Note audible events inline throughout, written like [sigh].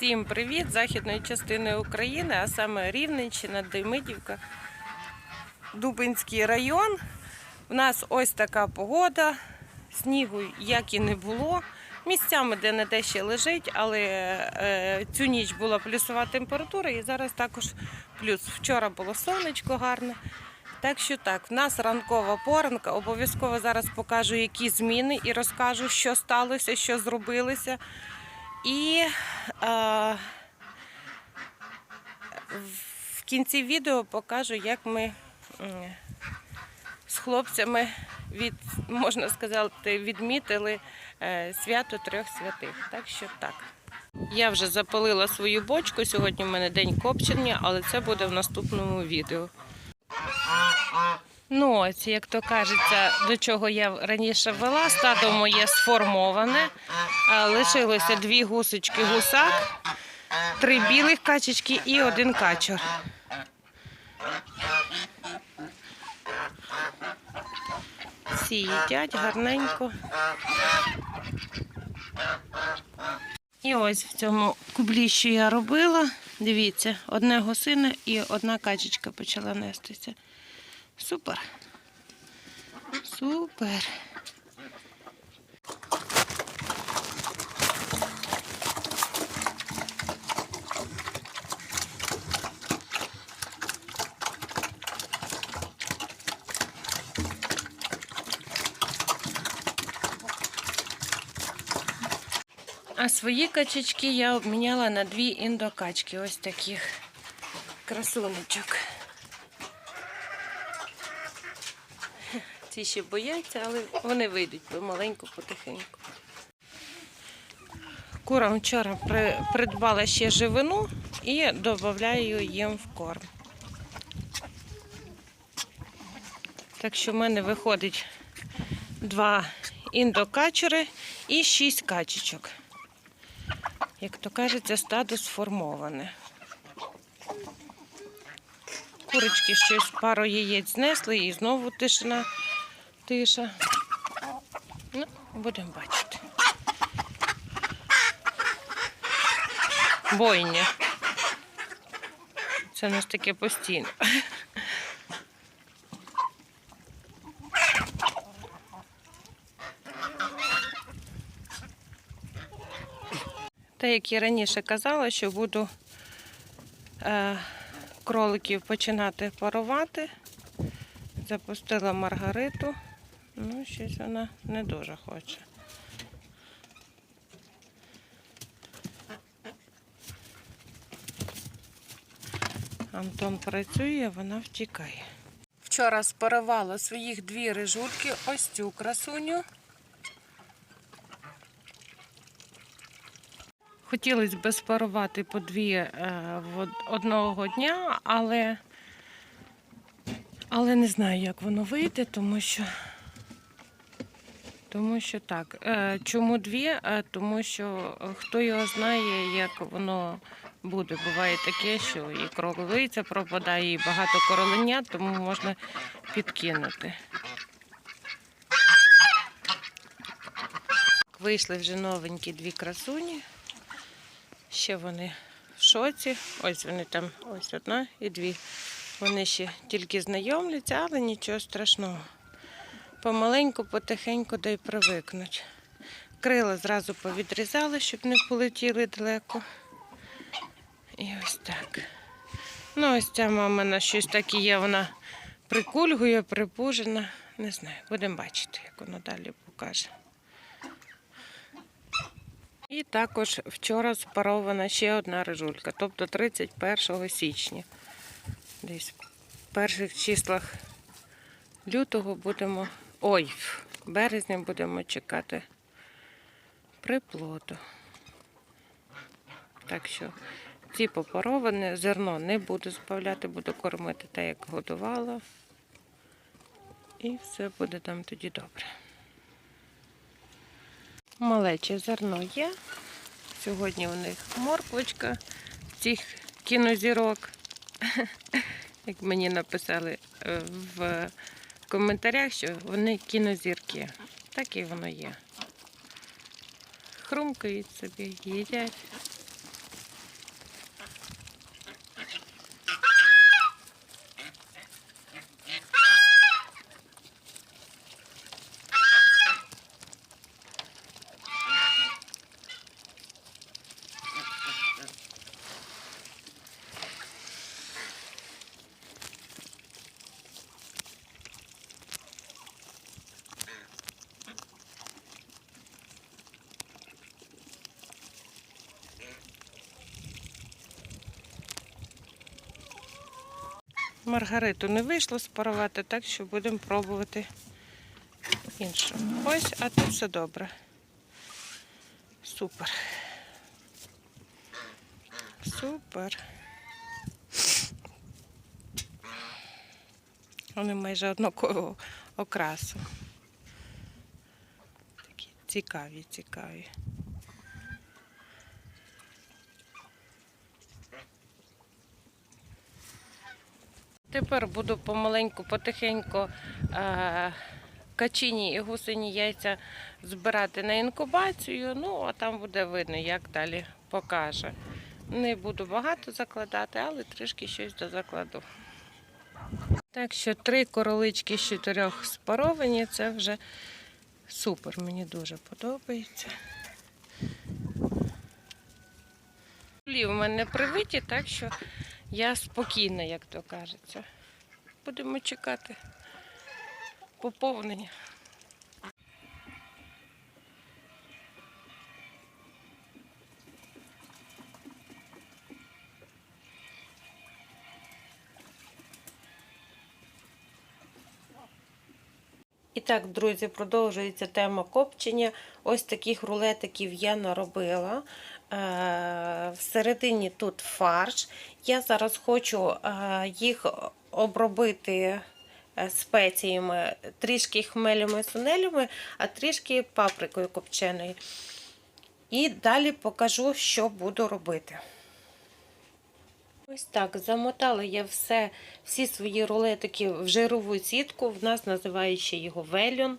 Всім привіт західної частини України, а саме Рівненщина, Демидівка, Дубинський район. У нас ось така погода. Снігу як і не було. Місцями де не де ще лежить, але е, цю ніч була плюсова температура і зараз також плюс. Вчора було сонечко гарне. Так що так, в нас ранкова поранка. Обов'язково зараз покажу, які зміни і розкажу, що сталося, що зробилося. І е, в кінці відео покажу, як ми з хлопцями від, можна сказати, відмітили е, свято трьох святих. Так що так. Я вже запалила свою бочку. Сьогодні в мене день копчення, але це буде в наступному відео. Ну, ось, як то кажеться, до чого я раніше вела, стадо моє сформоване. Лишилося дві гусочки гусак, три білих качечки і один качур. Всі їдять гарненько. І ось в цьому кублі, що я робила, дивіться, одне гусине і одна качечка почала нестися. Супер. Супер. А свої качечки я обміняла на дві індокачки. Ось таких красунечок. Ці ще бояться, але вони вийдуть помаленьку, потихеньку. Курам вчора придбала ще живину і додаю їм в корм. Так що в мене виходить два індокачери і шість качечок. Як то кажеться, стадо сформоване. Курочки щось пару яєць знесли і знову тишина. Тиша. Ну, будемо бачити. Бойня. Це у нас таке постійно. Та як я раніше казала, що буду е, кроликів починати парувати. Запустила Маргариту. Ну, щось вона не дуже хоче. Антон працює, вона втікає. Вчора спарувала своїх дві рижульки, ось цю красуню. Хотілося б спарувати по дві е, в одного дня, але, але не знаю, як воно вийде, тому що, тому що так. Е, чому дві? Е, тому що е, хто його знає, як воно буде. Буває таке, що і кролиця пропадає, і багато короленят, тому можна підкинути. Вийшли вже новенькі дві красуні. Ще вони в шоці. Ось вони там, ось одна і дві. Вони ще тільки знайомляться, але нічого страшного. Помаленьку, потихеньку дай привикнуть. Крила зразу повідрізали, щоб не полетіли далеко. І ось так. Ну, ось ця мамина щось таке є, вона прикульгує, припужена. Не знаю, будемо бачити, як воно далі покаже. І також вчора спарована ще одна рижулька, тобто 31 січня. Десь в перших числах лютого будемо, ой, березня будемо чекати приплоду. Так що ці попаровані, зерно не буду збавляти, буду кормити так, як годувала. І все буде там тоді добре. Малече зерно є. Сьогодні у них морквочка цих кінозірок. [laughs] Як мені написали е, в коментарях, що вони кінозірки. Так і воно є. Хрумкають собі, їдять. Маргариту не вийшло спарувати, так що будемо пробувати іншу. Ось, а тут все добре. Супер. Супер. Вони майже однакового окрасу. Такі цікаві, цікаві. Тепер буду помаленьку, потихеньку е, качині і гусині яйця збирати на інкубацію. Ну, а там буде видно, як далі покаже. Не буду багато закладати, але трішки щось дозакладу. Так що три королички з чотирьох спаровані, це вже супер, мені дуже подобається. Лі в мене привиті, так що я спокійна, як то кажеться. Будемо чекати поповнення. І так, друзі, продовжується тема копчення. Ось таких рулетиків я наробила. Е, Всередині тут фарш. Я зараз хочу е, їх обробити е, спеціями, трішки хмелями сунелями, а трішки паприкою копченою. І далі покажу, що буду робити. Ось так, замотала я все, всі свої рулетики в жирову сітку. В нас називають ще його вельон.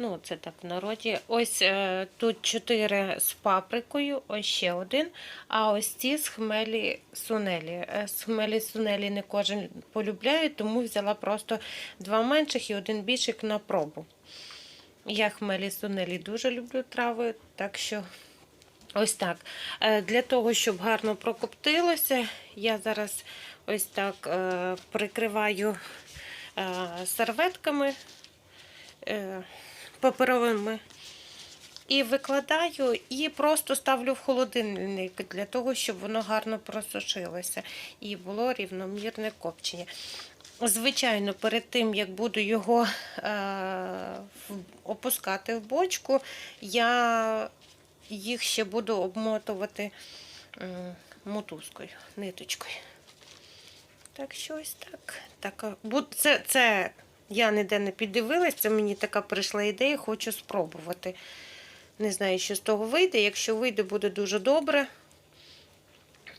Ну, це так в народі. Ось е, тут чотири з паприкою, ось ще один. А ось ці з хмелі сунелі. Е, З хмелі сунелі не кожен полюбляє, тому взяла просто два менших і один більших на пробу. Я хмелі сунелі дуже люблю трави, так що Ось так. Е, Для того, щоб гарно прокоптилося, я зараз ось так е, прикриваю е, серветками е, паперовими і викладаю, і просто ставлю в холодильник для того, щоб воно гарно просушилося і було рівномірне копчення. Звичайно, перед тим, як буду його е, опускати в бочку, я їх ще буду обмотувати мотузкою, ниточкою. Так що ось так. так це, це я ніде не піддивилась, це мені така прийшла ідея, хочу спробувати. Не знаю, що з того вийде. Якщо вийде, буде дуже добре.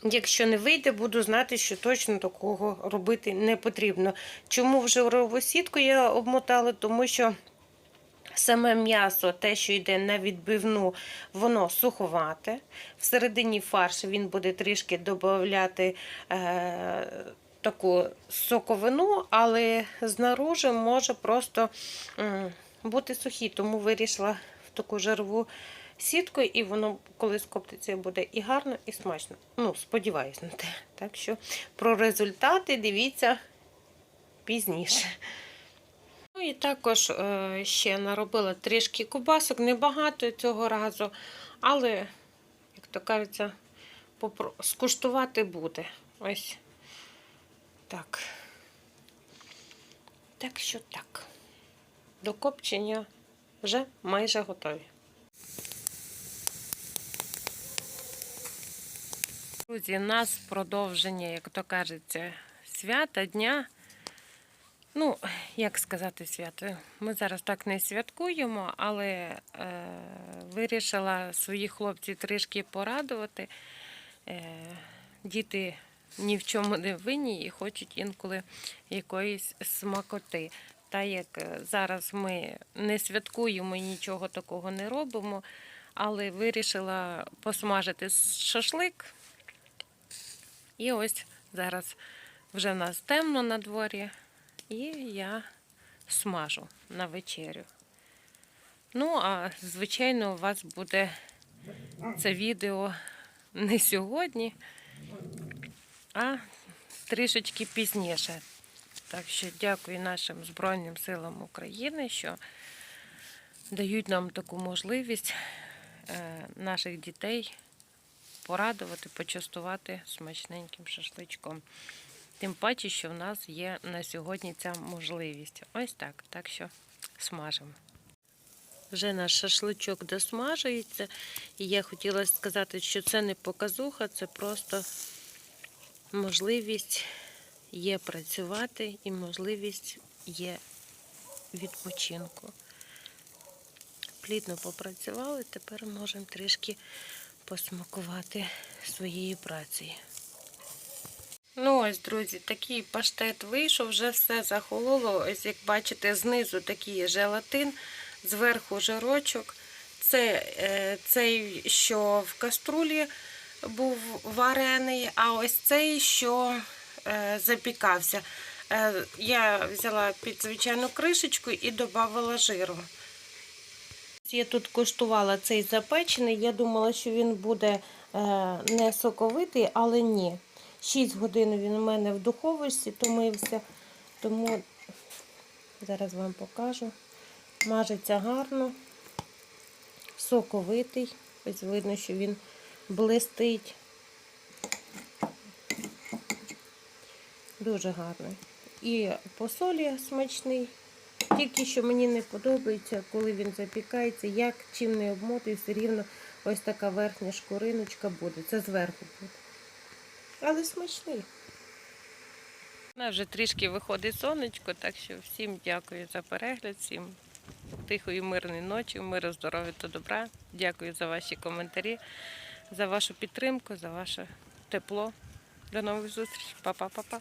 Якщо не вийде, буду знати, що точно такого робити не потрібно. Чому вже жирову сітку я обмотала? Тому що Саме м'ясо, те, що йде на відбивну, воно суховате. Всередині фарш він буде трішки додати е, таку соковину, але знаружи може просто бути сухий. Тому вирішила в таку жирову сітку, і воно, коли скоптиться, буде і гарно, і смачно. Ну, сподіваюсь на те. Так що про результати дивіться пізніше. Ну і також е, ще наробила трішки кубасок, небагато цього разу, але, як то кажеться, скуштувати буде. Ось так. Так що так. До копчення вже майже готові. Друзі, у нас продовження, як то кажеться, свята дня. Ну, як сказати свято? Ми зараз так не святкуємо, але е, вирішила своїх хлопців трішки порадувати. Е, діти ні в чому не винні і хочуть інколи якоїсь смакоти. Та як е, зараз ми не святкуємо і нічого такого не робимо, але вирішила посмажити шашлик. І ось зараз вже в нас темно на дворі. І я смажу на вечерю. Ну, а звичайно, у вас буде це відео не сьогодні, а трішечки пізніше. Так що дякую нашим Збройним силам України, що дають нам таку можливість е, наших дітей порадувати, почастувати смачненьким шашличком. Тим паче, що в нас є на сьогодні ця можливість. Ось так. Так що смажимо. Вже наш шашличок досмажується. І я хотіла сказати, що це не показуха, це просто можливість є працювати і можливість є відпочинку. Плідно попрацювали, тепер можемо трішки посмакувати своєю працею. Ну ось, друзі, такий паштет вийшов, вже все захололо. Ось як бачите, знизу такий желатин, зверху жирочок. Це е, цей, що в каструлі був варений, а ось цей, що е, запікався. Е, я взяла під звичайну кришечку і додавала жиру. Я тут коштувала цей запечений. Я думала, що він буде е, не соковитий, але ні. 6 годин він у мене в духовочці томився, тому зараз вам покажу. Мажеться гарно, соковитий. Ось видно, що він блистить. Дуже гарний. І по солі смачний. Тільки що мені не подобається, коли він запікається, як чим не обмотую, все рівно ось така верхня шкуриночка буде. Це зверху буде. Але смачний. У нас вже трішки виходить сонечко, так що всім дякую за перегляд, всім тихої, мирної ночі, миру, здоров'я та добра. Дякую за ваші коментарі, за вашу підтримку, за ваше тепло. До нових зустрічей. Па-па-па-па.